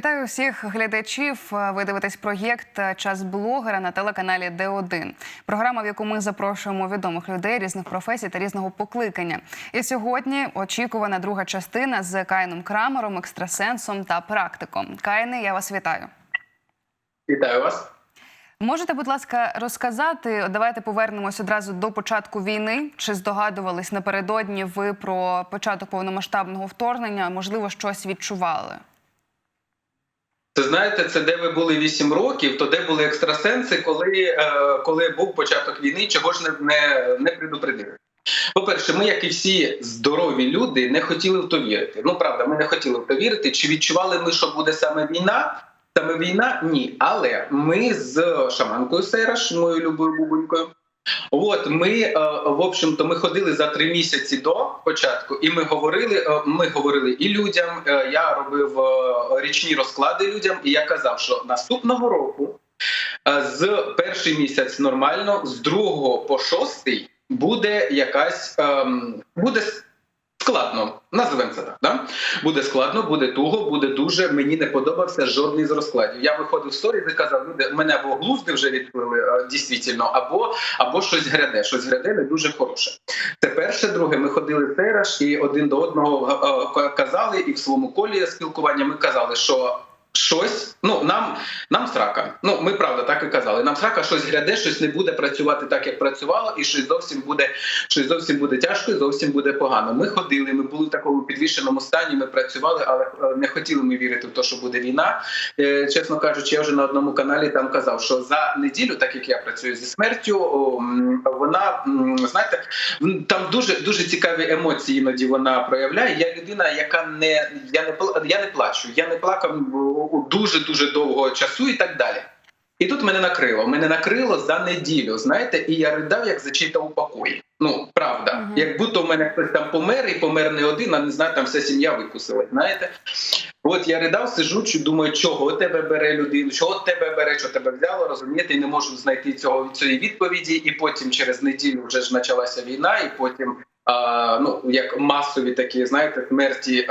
Вітаю всіх глядачів. Ви дивитесь проєкт Час блогера на телеканалі Д1. Програма, в яку ми запрошуємо відомих людей різних професій та різного покликання. І сьогодні очікувана друга частина з Кайном Крамером, екстрасенсом та практиком. Кайне, я вас вітаю. Вітаю вас. Можете, будь ласка, розказати? Давайте повернемось одразу до початку війни. Чи здогадувались напередодні ви про початок повномасштабного вторгнення? Можливо, щось відчували? Це знаєте, це де ви були 8 років, то де були екстрасенси, коли е, коли був початок війни, чого ж не, не, не предупредили. По-перше, ми, як і всі здорові люди, не хотіли в то вірити. Ну правда, ми не хотіли в то вірити. Чи відчували ми, що буде саме війна? Саме війна? Ні. Але ми з шаманкою Сейраш, моєю любою бубонькою, От ми е, в общем-то ми ходили за три місяці до початку, і ми говорили. е, Ми говорили і людям. е, Я робив річні розклади людям, і я казав, що наступного року з перший місяць нормально, з другого по шостий буде якась ем, буде складно. Називаємо це так. Да? Буде складно, буде туго, буде дуже. Мені не подобався жодний з розкладів. Я виходив в сторі і казав, люди мене або глузди вже відплили е, дійсно, або або щось гряде. Щось гряде не дуже хороше. Це перше, друге. Ми ходили в сейраж і один до одного е, е, казали, і в своєму колі спілкування ми казали, що. Щось, ну нам нам срака. Ну ми правда так і казали. Нам срака щось гряде, щось не буде працювати так, як працювало, і щось зовсім буде щось зовсім буде тяжко, і зовсім буде погано. Ми ходили, ми були в такому підвішеному стані. Ми працювали, але е, не хотіли ми вірити в те, що буде війна. Е, Чесно кажучи, я вже на одному каналі там казав, що за неділю, так як я працюю зі смертю, вона знаєте, там дуже дуже цікаві емоції. Іноді вона проявляє. Я людина, яка не я не я не плачу, я не плакав дуже дуже довго часу і так далі. І тут мене накрило. Мене накрило за неділю, знаєте, і я ридав, як зачита у покої. Ну правда, Мгм. як будто в мене хтось там помер, і помер не один, а не знаю, там вся сім'я викусила. Знаєте, от я ридав, сиджу, чи думаю, чого тебе бере людину, чого тебе бере, що тебе взяло, розумієте, і не можу знайти цього цієї відповіді. І потім через неділю вже ж почалася війна, і потім. Ну як масові такі, знаєте, смерті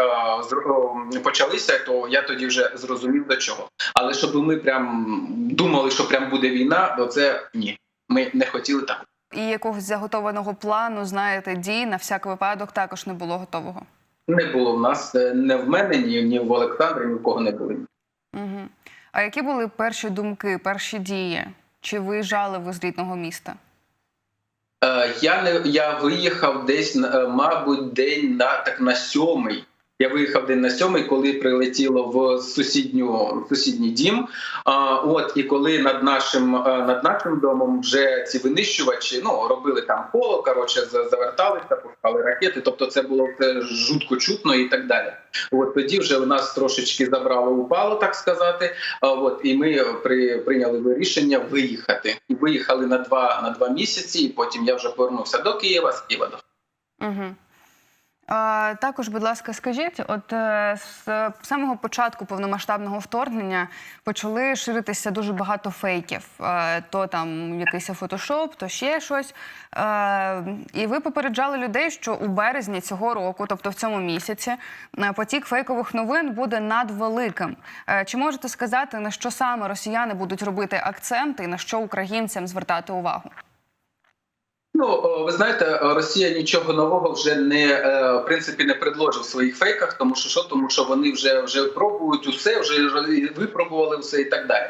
о, почалися, то я тоді вже зрозумів до чого. Але щоб ми прям думали, що прям буде війна, то це ні. Ми не хотіли так. І якогось заготованого плану, знаєте, дій на всяк випадок також не було готового. Не було в нас е, не в мене, ні, ні в Олександрі, ні в кого не було. Угу. А які були перші думки, перші дії? Чи виїжджали ви з рідного міста? Е, Я не я виїхав десь е, мабуть, день на так на сьомий. Я виїхав день на сьомий, коли прилетіло в сусідню в сусідній дім. А, от і коли над нашим е, над нашим домом вже ці винищувачі ну робили там коло, коротше, заверталися, пускали ракети. Тобто, це було жутко чутно і так далі. От тоді вже у нас трошечки забрало упало, так сказати. От і ми при прийняли рішення виїхати. І виїхали на два на два місяці. І потім я вже повернувся до Києва з Києва Угу. Також, будь ласка, скажіть, от е, з самого початку повномасштабного вторгнення почали ширитися дуже багато фейків. Е, то там якийсь фотошоп, то ще щось. Е, і ви попереджали людей, що у березні цього року, тобто в цьому місяці, потік фейкових новин буде надвеликим. Чи можете сказати, на що саме росіяни будуть робити акценти і на що українцям звертати увагу? Ну, ви знаєте, Росія нічого нового вже не е, в принципі не предложив в своїх фейках, тому що що, тому що вони вже вже пробують усе, вже випробували все і так далі.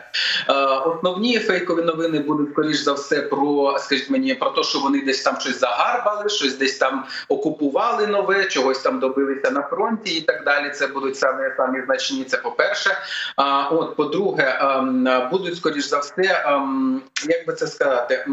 Е, Основні фейкові новини будуть скоріш за все про скажіть мені про те, що вони десь там щось загарбали, щось десь там окупували нове, чогось там добилися на фронті і так далі. Це будуть саме самі значні. Це по перше. От по-друге, ем, будуть скоріш за все, ем, як би це сказати,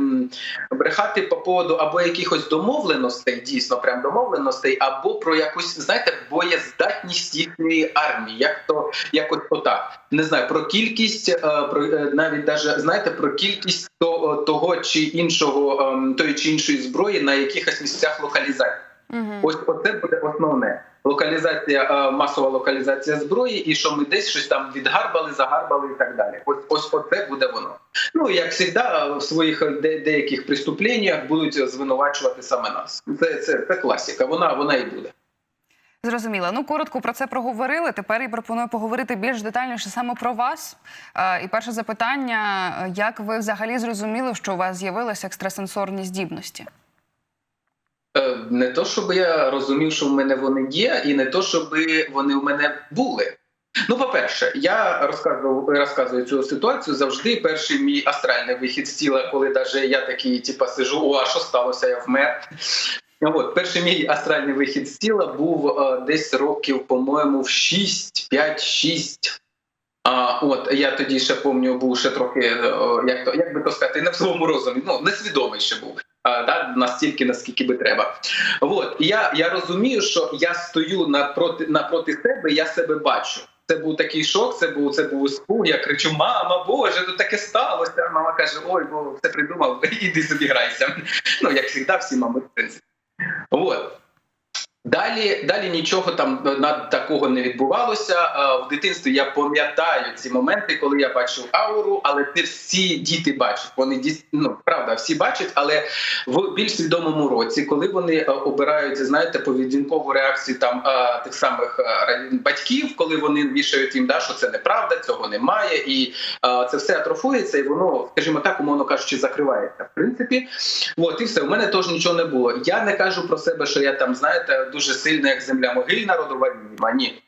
брехати по поводу або якихось домовленостей, дійсно прям домовленостей, або про якусь знаєте боєздатність їхньої армії, як то якось отак. Не знаю про кількість, е, про е, навіть даже знаєте про кількість того, того чи іншого ем, тої чи іншої зброї на якихось місцях локалізації. Угу. Ось оце буде основне. Локалізація, е, масова локалізація зброї, і що ми десь щось там відгарбали, загарбали і так далі. Ось ось оце буде воно. Ну як завжди, в своїх де, деяких преступленнях будуть звинувачувати саме нас. Це це, це класика. Вона вона і буде. Зрозуміло. Ну коротко про це проговорили. Тепер я пропоную поговорити більш детальніше саме про вас. Е, І перше запитання: е, як ви взагалі зрозуміли, що у вас з'явилися екстрасенсорні здібності? Не то, щоб я розумів, що в мене вони є, і не то, щоб вони в мене були. Ну, по-перше, я розказував розказую цю ситуацію завжди. Перший мій астральний вихід з тіла, коли даже я такий, типа, сижу, о, а що сталося? Я вмер. От, перший мій астральний вихід з тіла був е, десь років, по-моєму, в 6, 5, 6. А, от я тоді ще пам'ятаю, був ще трохи, е, як то як би то сказати, не в своєму розумі, ну несвідомий ще був. А, да, настільки, наскільки би треба. От я, я розумію, що я стою напроти напроти себе, я себе бачу. Це був такий шок, це був це був спуг. Я кричу: Мама, Боже, тут таке сталося. Мама каже: Ой, бо все придумав, іди собі грайся. Ну як завжди, всі мами. От. Далі, далі нічого там над такого не відбувалося. В дитинстві я пам'ятаю ці моменти, коли я бачив ауру, але це всі діти бачать. Вони ну, правда, всі бачать, але в більш свідомому році, коли вони е, обирають, знаєте, поведінкову реакцію там е, тих самих е, батьків, коли вони вішають їм, да, що це неправда, цього немає, і е, це все атрофується, і воно, скажімо так, умовно кажучи, закривається. В принципі, От і все. У мене теж нічого не було. Я не кажу про себе, що я там, знаєте, дуже сильно, як земля могильна, родова відьма. Ні.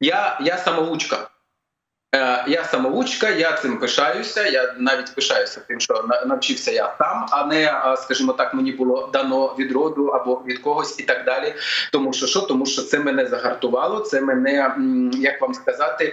Я, я самоучка. Е, я самоучка, я цим пишаюся. Я навіть пишаюся тим, що навчився я сам, а не, е, скажімо так, мені було дано від роду або від когось і так далі. Тому що що? Тому що це мене загартувало, це мене, як вам сказати, е,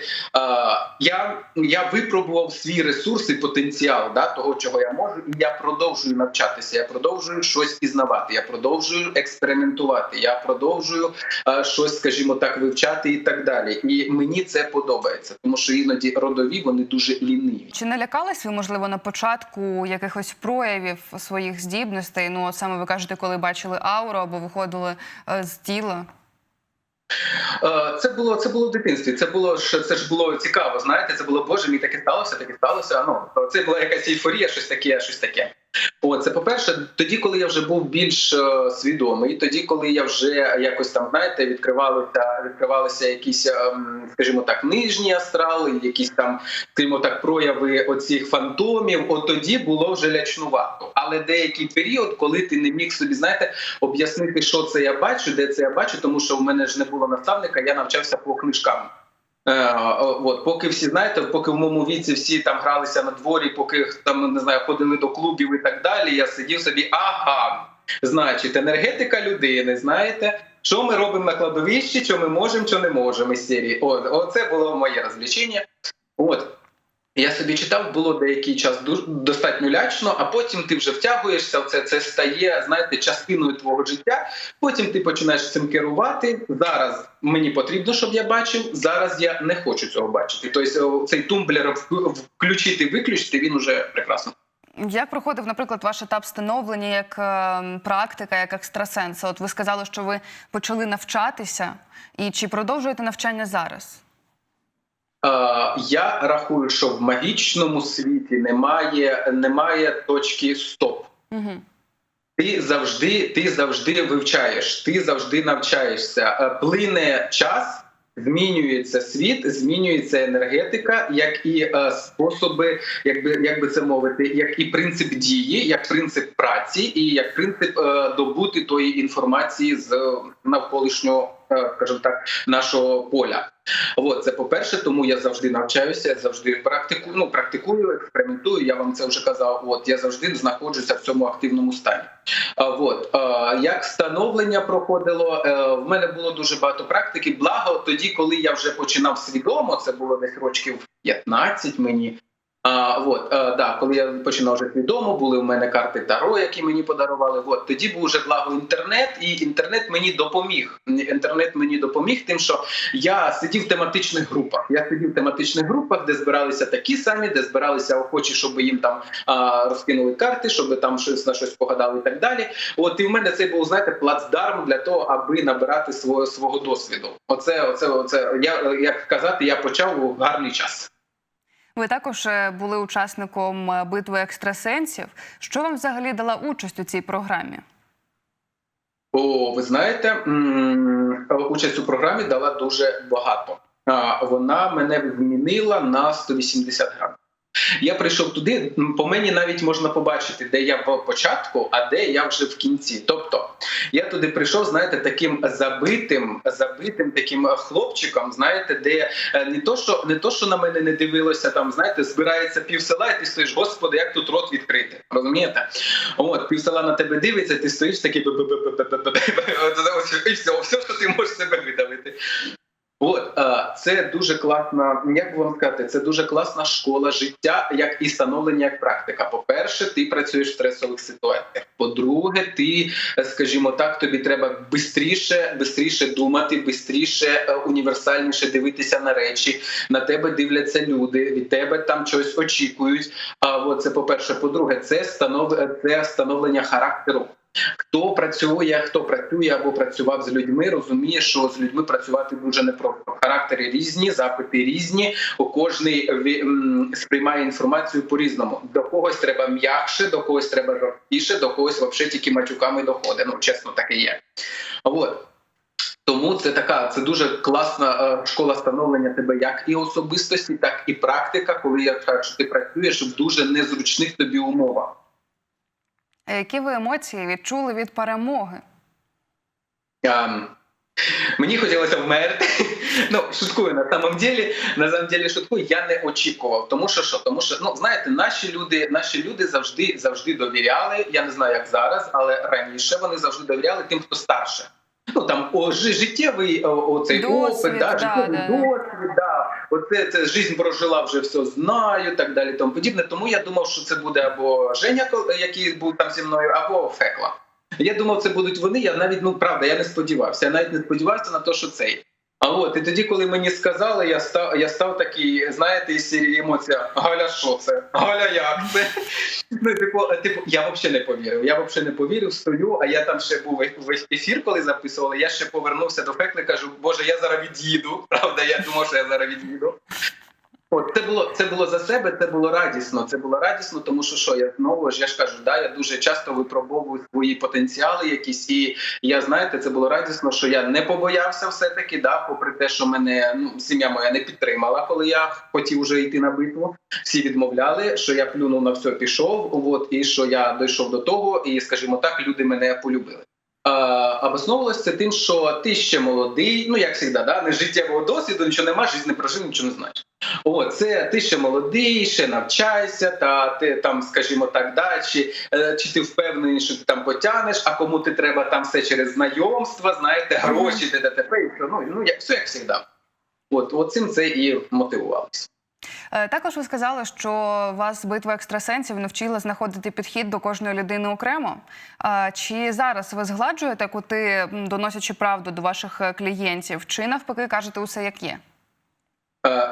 я, я випробував свій ресурс і потенціал да, того, чого я можу, і я продовжую навчатися. Я продовжую щось пізнавати. Я продовжую експериментувати. Я продовжую е, щось, скажімо так, вивчати і так далі. І мені це подобається, тому що іноді родові вони дуже ліниві. Чи не ви, можливо, на початку якихось проявів своїх здібностей? Ну, от саме ви кажете, коли бачили ауру або виходили е, з тіла? Е, Це було це було в дитинстві. Це було ж це ж було цікаво. Знаєте, це було боже, мені таке сталося, таке сталося. Ну це була якась ейфорія, щось таке, щось таке. О, це по-перше, тоді, коли я вже був більш е, свідомий, тоді, коли я вже якось там знаєте, відкривалися, відкривалися якісь, ем, скажімо так, нижні астрали, якісь там, скажімо так, прояви оцих фантомів. От тоді було вже лячнувато. Але деякий період, коли ти не міг собі знаєте, об'яснити, що це я бачу, де це я бачу, тому що в мене ж не було наставника, я навчався по книжкам. Е, от, поки всі знаєте, поки в моєму віці всі там гралися на дворі, поки там не знаю, ходили до клубів і так далі. Я сидів собі, ага, значить, енергетика людини, знаєте, що ми робимо на кладовищі, що ми можемо, що не можемо із серії. От, оце було моє розлічення. От. Я собі читав, було деякий час дуже достатньо лячно, а потім ти вже втягуєшся в це. Це стає, знаєте, частиною твого життя. Потім ти починаєш цим керувати. Зараз мені потрібно, щоб я бачив. Зараз я не хочу цього бачити. Тобто, цей тумблер вк- включити, виключити, він уже прекрасно. Як проходив, наприклад, ваш етап становлення як е, практика, як екстрасенса? От ви сказали, що ви почали навчатися, і чи продовжуєте навчання зараз? Е, я рахую, що в магічному світі немає, немає точки стоп. Угу. Ти завжди, ти завжди вивчаєш, ти завжди навчаєшся. Е, Плине час, змінюється світ, змінюється енергетика, як і е, способи, якби як би це мовити, як і принцип дії, як принцип праці, і як принцип добути тої інформації з навколишнього, скажімо так, нашого поля. От це по-перше, тому я завжди навчаюся, завжди практикую, ну, практикую, експериментую. Я вам це вже казав. От я завжди знаходжуся в цьому активному стані. От а, як становлення проходило, е, в мене було дуже багато практики. Благо тоді, коли я вже починав свідомо, це було десь років 15 мені. А, от, а, да, коли я починав вже свідомо, були в мене карти Таро, які мені подарували. От тоді був вже благо інтернет, і інтернет мені допоміг. Інтернет мені допоміг, тим, що я сидів в тематичних групах. Я сидів в тематичних групах, де збиралися такі самі, де збиралися охочі, щоб їм там а, розкинули карти, щоб там щось на щось погадали і так далі. От і в мене це був знаєте плацдарм для того, аби набирати свого свого досвіду. Оце, оце, оце я як казати, я почав у гарний час. Ви також е, були учасником е, битви екстрасенсів. Що вам взагалі дала участь у цій програмі? О, ви знаєте, участь у програмі дала дуже багато. Вона мене змінила на 180 грамів. Я прийшов туди, по мені навіть можна побачити, де я в початку, а де я вже в кінці. Тобто я туди прийшов, знаєте, таким забитим, забитим таким хлопчиком, знаєте, де е, не то, що не то, що на мене не дивилося, там знаєте, збирається пів села, і ти стоїш, господи, як тут рот відкрити. Розумієте? От пів села на тебе дивиться, ти стоїш такий і все, все, що ти можеш себе видавити. Е, це дуже класна, як вам сказати, це дуже класна школа життя, як і становлення, як практика. По-перше, ти працюєш в стресових ситуаціях. По-друге, ти, е, скажімо так, тобі треба бистріше, бистріше думати, бистріше, е, універсальніше дивитися на речі. На тебе дивляться люди, від тебе там щось очікують. А от це по-перше, по-друге, це станов... це становлення характеру. Хто працює, хто працює або працював з людьми, розуміє, що з людьми працювати дуже непросто. Характери різні, запити різні. У кожний сприймає інформацію по-різному. До когось треба м'якше, до когось треба жорсткіше, до когось взагалі тільки матюками доходить. Ну чесно, так і є. От. Тому це така це дуже класна е, школа становлення тебе як і особистості, так і практика, коли я кажу, ти працюєш в дуже незручних тобі умовах. Які ви емоції відчули від перемоги? Um, Мені хотілося вмерти. Ну, шуткую на самом деле, на самом деле шуткую, я не очікував. Тому що що? Тому що ну знаєте, наші люди, наші люди завжди завжди довіряли. Я не знаю, як зараз, але раніше вони завжди довіряли тим, хто старше. Ну там о, життєвий о, оцей Досвід, опит, да, да, життєвий да. досвід, да. Оце це жизнь прожила, вже все знаю, так далі, тому подібне. Тому я думав, що це буде або Женя, який був там зі мною, або Фекла. Я думав, це будуть вони. Я навіть ну правда, я не сподівався. Я навіть не сподівався на те, що цей. От і тоді, коли мені сказали, я став, я став такий, знаєте, із серії емоція Галя, що це? Галя, як це? Ну, типу, типу, я взагалі не повірив. Я взагалі не повірив, стою, а я там ще був в ефір, коли записували. Я ще повернувся до Фекли, кажу, Боже, я зараз від'їду. Правда, я думав, що я зараз від'їду. От це було це було за себе, це було радісно. Це було радісно, тому що що я знову ж я ж кажу, да, я дуже часто випробовую свої потенціали, якісь, і я знаєте, це було радісно, що я не побоявся, все таки, да, попри те, що мене ну сім'я моя не підтримала, коли я хотів уже йти на битву. Всі відмовляли, що я плюнув на все, пішов. От і що я дійшов до того, і скажімо так, люди мене полюбили. А, обосновувалось це тим, що ти ще молодий, ну як завжди, да, не життєвого досвіду, нічого нема, життя не прожив, нічого не знаєш. О, це ти ще молодий, ще навчайся, та ти там, скажімо так, да, чи, е, чи ти впевнений, що ти там потягнеш, а кому ти треба там все через знайомства, знаєте, гроші, ДТП, ну, ну як все як завжди. От, от цим це і мотивувалося. Е, Також ви сказали, що вас битва екстрасенсів навчила знаходити підхід до кожної людини окремо. Е, Чи зараз ви згладжуєте кути, доносячи правду до ваших е, клієнтів, чи навпаки кажете усе як є?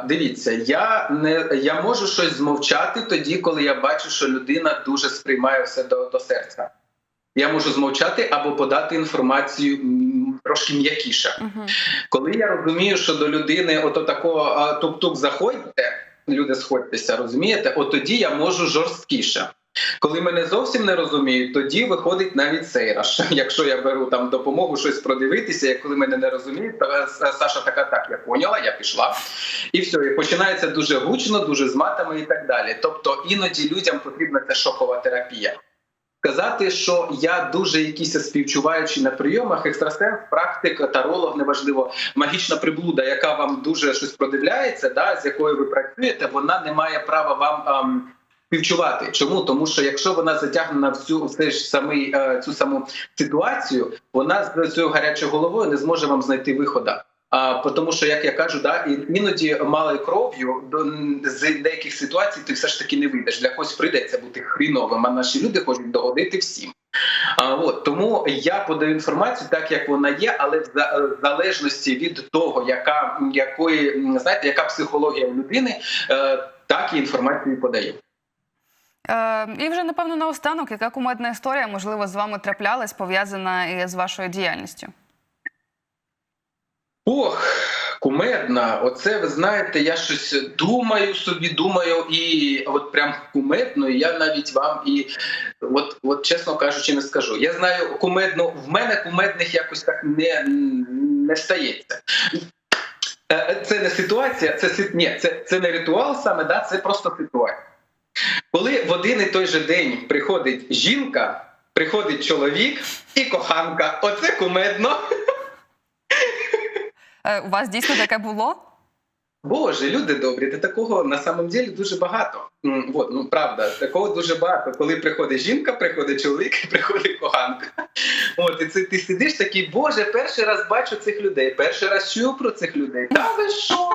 Дивіться, я не я можу щось змовчати тоді, коли я бачу, що людина дуже сприймає все до, до серця. Я можу змовчати або подати інформацію трошки м'якіше. Угу. Коли я розумію, що до людини ото такого тук-тук заходьте, люди сходьтеся, розумієте? От тоді я можу жорсткіше. Коли мене зовсім не розуміють, тоді виходить навіть сейраж. Якщо я беру там допомогу щось продивитися, як коли мене не розуміють, то е, Саша така, так я поняла, я пішла, і все, і починається дуже гучно, дуже з матами і так далі. Тобто іноді людям потрібна ця шокова терапія. Сказати, що я дуже якийсь співчуваючий на прийомах, екстрасенс, практик, таролог, неважливо, магічна приблуда, яка вам дуже щось продивляється, да, з якою ви працюєте, вона не має права вам ем, співчувати. Чому? Тому що якщо вона затягнена в цю в ж самий е, цю саму ситуацію, вона з цією гарячою головою не зможе вам знайти виходу. А тому, що як я кажу, да, і іноді малою кров'ю до з деяких ситуацій ти все ж таки не вийдеш. Для когось прийдеться бути хріновим. А наші люди хочуть догодити всім. А от тому я подаю інформацію так, як вона є, але в залежності від того, яка якої знаєте, яка психологія людини, е, так і інформацію подаю. Е, і вже напевно наостанок, яка кумедна історія, можливо, з вами траплялась, пов'язана і з вашою діяльністю. Ох, Кумедна, оце ви знаєте, я щось думаю собі, думаю, і от прям кумедно, і я навіть вам і от, от чесно кажучи, не скажу. Я знаю кумедну, в мене кумедних якось так не, не стається. Е, Це не ситуація, це ні, це, це не ритуал саме, да, це просто ситуація. Коли в один і той же день приходить жінка, приходить чоловік і коханка, оце кумедно. Е, У вас дійсно таке було? Боже, люди добрі, та такого на самом деле дуже багато. М, Вот, ну правда, такого дуже багато. Коли приходить жінка, приходить чоловік, і приходить коханка. От і це ти сидиш такий, боже, перший раз бачу цих людей, перший раз чую про цих людей. Та ви що?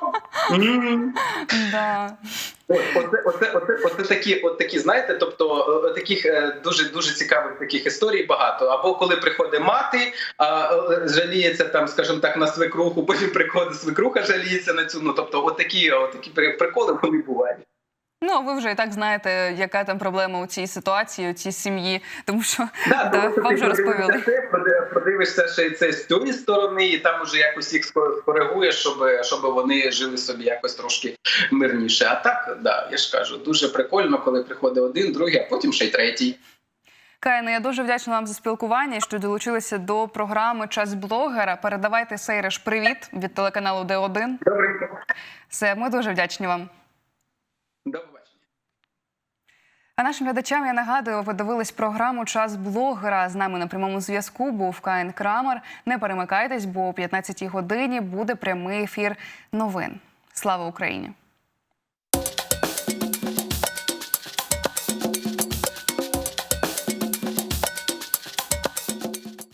От, Оце, оце, оце, оце такі, от такі, знаєте, тобто е, таких е, дуже дуже цікавих таких історій багато. Або коли приходить мати, а е, жаліється там, скажімо так, на свекруху, потім приходить свекруха, жаліється на цю. Ну тобто, от такі, от такі при- приколи вони бувають. Ну, а ви вже і так знаєте, яка там проблема у цій ситуації, у цій сім'ї, тому що Да, да, тому вам вже розповіли. подивишся це, ще й це з цієї сторони, і там уже якось їх ско- скоригуєш, щоб, щоб вони жили собі якось трошки мирніше. А так, да, я ж кажу, дуже прикольно, коли приходить один, другий, а потім ще й третій. Кайна, я дуже вдячна вам за спілкування, що долучилися до програми Час блогера. Передавайте Сейреш привіт від телеканалу Д1. Добренько. Все, ми дуже вдячні вам. До побачення. А нашим глядачам я нагадую, ви дивились програму Час блогера. З нами на прямому зв'язку був Каїн Крамер. Не перемикайтесь, бо о 15-й годині буде прямий ефір новин. Слава Україні!